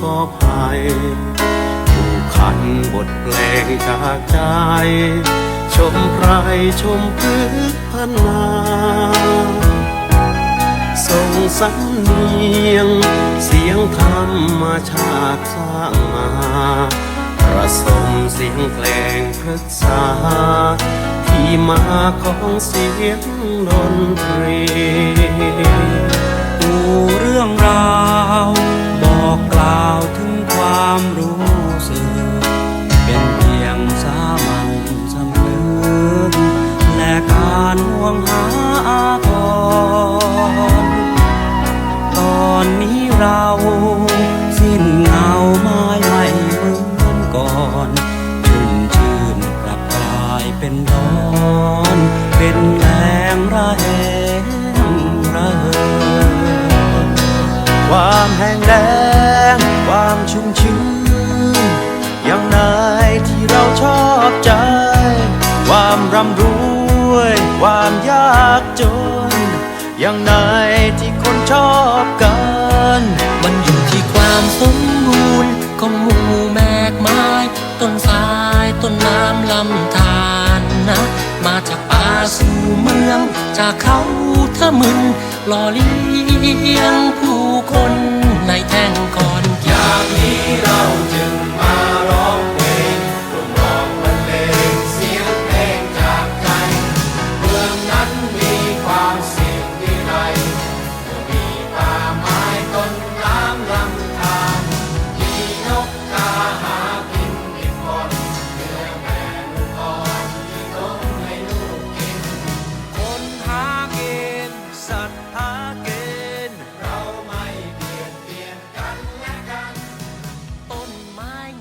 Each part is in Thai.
ขอภัยผูกขันบทเพลงจากใจ ชมไพรชมพึกพันนาส่งสัำเนียง เสียงธรรมชาติสร้างมาประสมเสียงเพลงพฤกษา ที่มาของเสียงดนตรี ความยากจน อย่างไหนที่คนชอบกัน มันอยู่ที่ความสมบูรณ์ของหมู่แมกไม้ต้นสายต้นน้ำลำธารนะ มาจากป่าสู่เมือง จากเขาทะมึนหล่อเลี้ยงผู้คนในแท่งคอนอยากรีตคน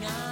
นไ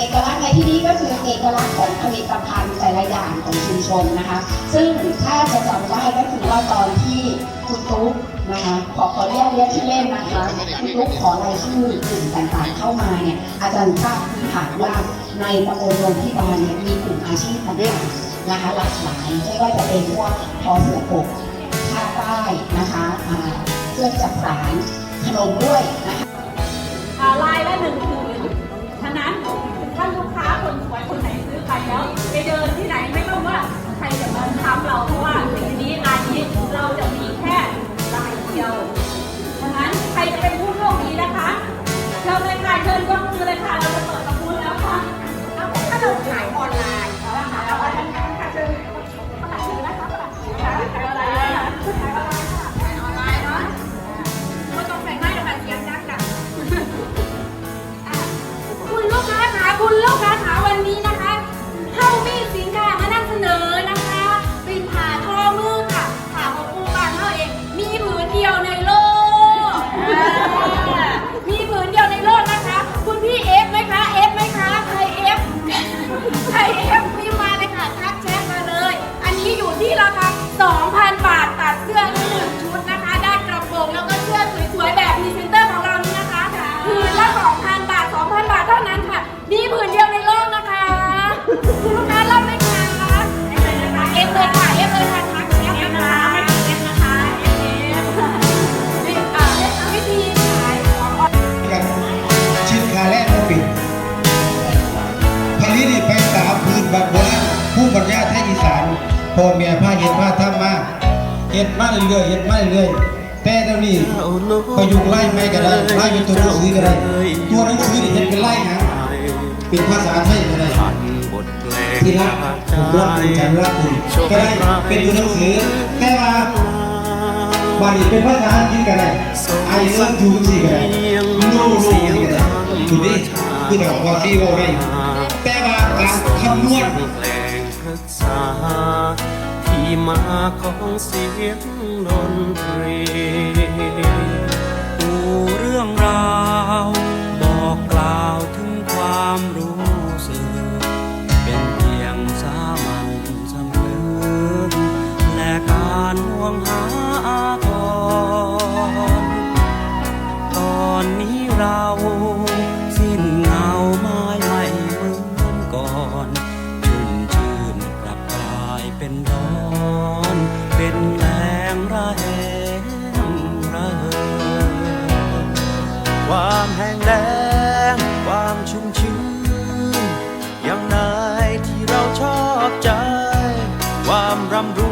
เอกลักษณ์ในที่นี้ก็คือเอกลักษณ์ของผลิตภัณฑ์แต่ละอย่างของชุมชนนะคะ ซึ่งถ้าจะจำได้ก็คือว่าตอนที่คุณตุ๊กนะคะขอขอเรียกเรียกชื่อเล่นนะคะคุณตุ๊กขอรายชื่อกลุ่มต่างๆเข้ามาเนี่ยอาจารย์ทราบพื้นฐานว่าในตำบลโรงพิบาลเนี่ยมีกลุ่มอาชีพต่างๆนะคะหลากหลายไม่ว่าจะเป็นพวกทอเสือกผ้าป้ายนะคะเครื่องจักสานขนมด้วยนะคะ พ่อแม่พาเห็ดพาทำมาเห็ดมาเรื่อยเห็ดมาเรื่อยแต่เดี๋ยวนี้ประยุกต์ไล่ไม่ก็ได้ไล่เป็นตัวหนังสือก็ได้ตัวหนังสือนี่เห็ดเป็นไล่หยังเป็นภาษาไทยก็ได้ที่รักผมรักคุณฉันรักคุณก็ได้เป็นตัวหนังสือแต่ว่าบาลีเป็นภาษาอังกฤษกันเลยไอเลิฟยูสิกันเลยโนโน้กันเลยคือนี่คือดอกว่าที่ว่าได้แต่ว่าการคำนวณ ที่มาของเสียงดนตรีปูเรื่องราวบอกกล่าวถึงความรู้สึก เป็นเพียงสามัญสำนึกและการห่วงหาอาทรตอนนี้เรา ความแห้งแล้งความชุ่มชื้นอย่างไหนที่เราชอบใจ ความร่ำร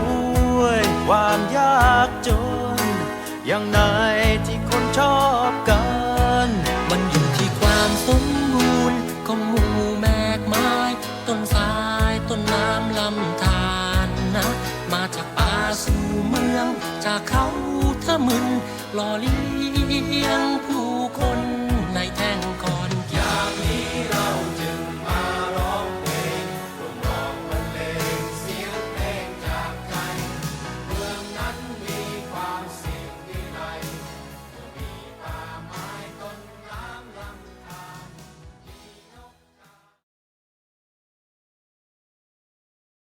วย ความยากจน อย่างไหนที่คนชอบกัน มันอยู่ที่ความสมบูรณ์ของหมู่แมกไม้ต้นสายต้นน้ำลำธารนะ มาจากป่าสู่เมือง จากเขาทะมึนหล่อเลี้ยงผู้ คนในแท่งคอ